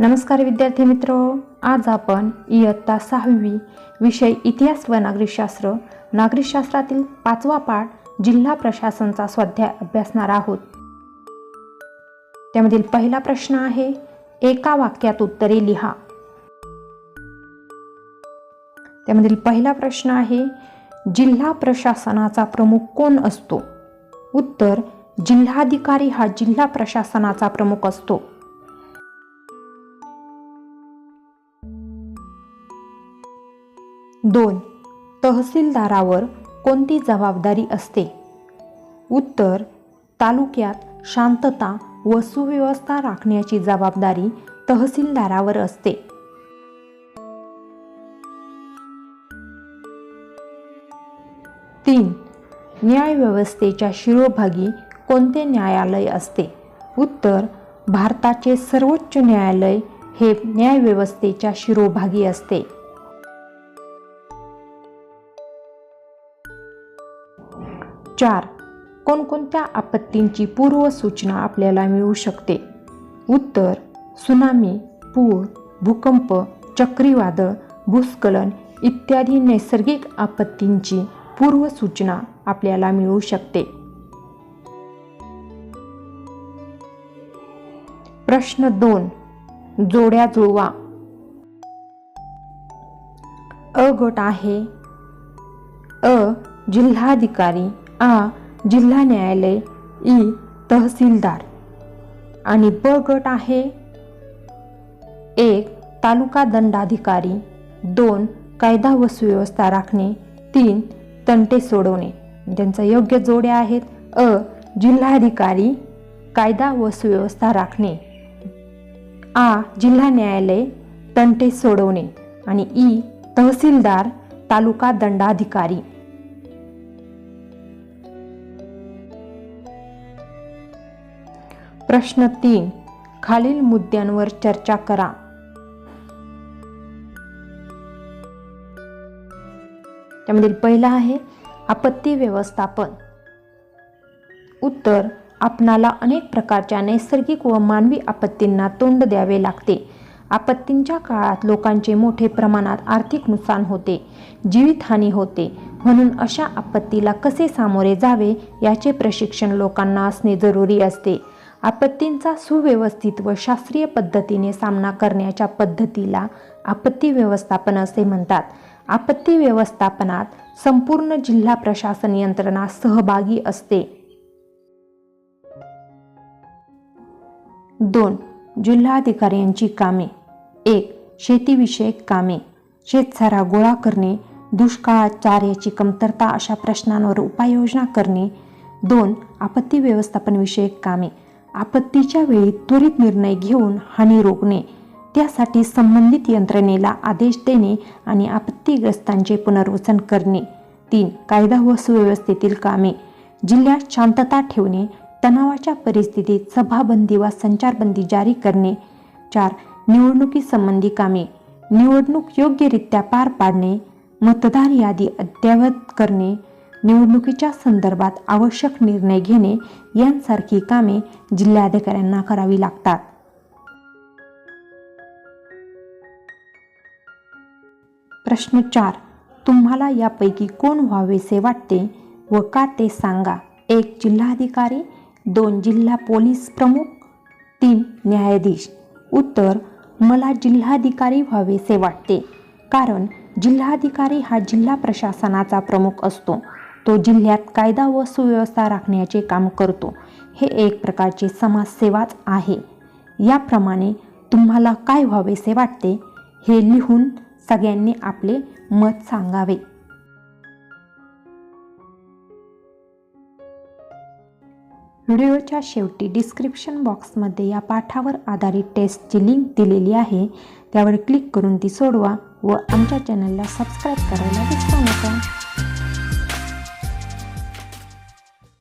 नमस्कार विद्यार्थी मित्र. आज आपण इयत्ता सहावी विषय इतिहास व नागरिकशास्त्र. नागरिकशास्त्रातील पाचवा पाठ जिल्हा प्रशासनचा स्वाध्याय अभ्यासणार आहोत. त्यामधील पहिला प्रश्न आहे एका वाक्यात उत्तरे लिहा. त्यामधील पहिला प्रश्न आहे जिल्हा प्रशासनाचा प्रमुख कोण असतो? उत्तर जिल्हाधिकारी हा जिल्हा प्रशासनाचा प्रमुख असतो. दोन. तहसीलदारावर कोणती जबाबदारी असते? उत्तर. तालुक्यात शांतता व सुव्यवस्था राखण्याची जबाबदारी तहसीलदारावर असते. तीन. न्यायव्यवस्थेच्या शिरोभागी कोणते न्यायालय असते? उत्तर. भारताचे सर्वोच्च न्यायालय हे न्यायव्यवस्थेच्या शिरोभागी असते. चार कोणकोणत्या आपत्तींची पूर्वसूचना आपल्याला मिळू शकते? उत्तर सुनामी पूर भूकंप चक्रीवादळ भूस्खलन इत्यादी नैसर्गिक आपत्तींची पूर्वसूचना आपल्याला मिळू शकते. प्रश्न दोन. जोड्या जुळवा. अ गट आहे. अ जिल्हाधिकारी आ जिल्हा न्यायालय ई तहसीलदार. आणि ब गट आहे. एक तालुका दंडाधिकारी. दोन कायदा व सुव्यवस्था राखणे. तीन तंटे सोडवणे. त्यांच्या योग्य जोड्या आहेत. अ जिल्हाधिकारी कायदा व सुव्यवस्था राखणे. आ जिल्हा न्यायालय तंटे सोडवणे. आणि ई तहसीलदार तालुका दंडाधिकारी. प्रश्न तीन. खालील मुद्द्यांवर चर्चा करा. त्यामधील पहिला आहे आपत्ती व्यवस्थापन. उत्तर आपणाला अनेक प्रकारच्या नैसर्गिक व मानवी आपत्तींना तोंड द्यावे लागते. आपत्तींच्या काळात लोकांचे मोठे प्रमाणात आर्थिक नुकसान होते जीवितहानी होते. म्हणून अशा आपत्तीला कसे सामोरे जावे याचे प्रशिक्षण लोकांना असणे जरुरी असते. आपत्तींचा सुव्यवस्थित व शास्त्रीय पद्धतीने सामना करण्याच्या पद्धतीला आपत्ती व्यवस्थापन असे म्हणतात. आपत्ती व्यवस्थापनात संपूर्ण जिल्हा प्रशासन यंत्रणा सहभागी असते. दोन जिल्हाधिकाऱ्यांची कामे. एक शेतीविषयक कामे. शेतसारा गोळा करणे दुष्काळात चाऱ्याची कमतरता अशा प्रश्नांवर उपाययोजना करणे. दोन आपत्ती व्यवस्थापनविषयक कामे. आपत्तीच्या वेळी त्वरित निर्णय घेऊन हानी रोखणे त्यासाठी संबंधित यंत्रणेला आदेश देणे आणि आपत्तीग्रस्तांचे पुनर्वसन करणे. तीन कायदा व सुव्यवस्थेतील कामे. जिल्ह्यात शांतता ठेवणे तणावाच्या परिस्थितीत सभाबंदी वा संचारबंदी जारी करणे. चार निवडणुकीसंबंधी कामे. निवडणूक योग्यरित्या पार पाडणे मतदार यादी अद्ययावत करणे निवडणुकीच्या संदर्भात आवश्यक निर्णय घेणे यांसारखी कामे जिल्हाधिकाऱ्यांना करावी लागतात. प्रश्न चार. तुम्हाला यापैकी कोण व्हावेसे वाटते व का ते सांगा. एक जिल्हाधिकारी दोन जिल्हा पोलीस प्रमुख तीन न्यायाधीश. उत्तर मला जिल्हाधिकारी व्हावेसे वाटते. कारण जिल्हाधिकारी हा जिल्हा प्रशासनाचा प्रमुख असतो. तो जिल्ह्यात कायदा व सुव्यवस्था राखण्याचे काम करतो. हे एक प्रकारचे समाजसेवाच आहे. याप्रमाणे तुम्हाला काय व्हावेसे वाटते हे लिहून सगळ्यांनी आपले मत सांगावे. व्हिडिओच्या शेवटी डिस्क्रिप्शन बॉक्समध्ये या पाठावर आधारित टेस्टची लिंक दिलेली आहे. त्यावर क्लिक करून ती सोडवा व आमच्या चॅनलला सबस्क्राईब करायला विसरू नका.